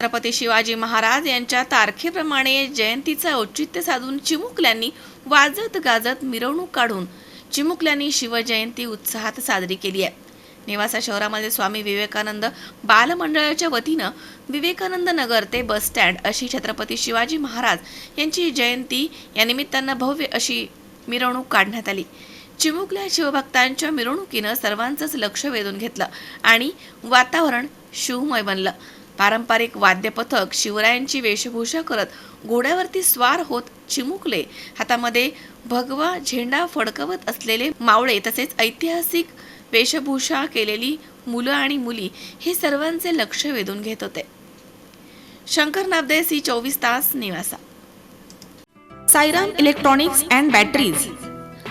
छत्रपती शिवाजी महाराज यांच्या तारखेप्रमाणे जयंतीचं औचित्य साधून चिमुकल्यांनी वाजत गाजत मिरवणूक काढून चिमुकल्यांनी शिवजयंती उत्साहात साजरी केली आहे. नेवासा शहरामध्ये स्वामी विवेकानंद बालमंडळाच्या वतीनं विवेकानंद नगर ते बस स्टँड अशी छत्रपती शिवाजी महाराज यांची जयंती या निमित्तानं भव्य अशी मिरवणूक काढण्यात आली. चिमुकल्या शिवभक्तांच्या मिरवणुकीनं सर्वांचंच लक्ष वेधून घेतलं आणि वातावरण शिवमय बनलं. पारंपरिक वाद्यपथक शिवरायांची वेशभूषा करत घोड्यावरती स्वार होत चिमुकले. हातामध्ये भगवा झेंडा फडकवत असलेले मावळे तसेच ऐतिहासिक वेशभूषा केलेली मुलं आणि मुली हे सर्वांचे लक्ष वेधून घेत होते. शंकर नाबदे सी चोवीस तास निवासा. Sairam electronics and batteries.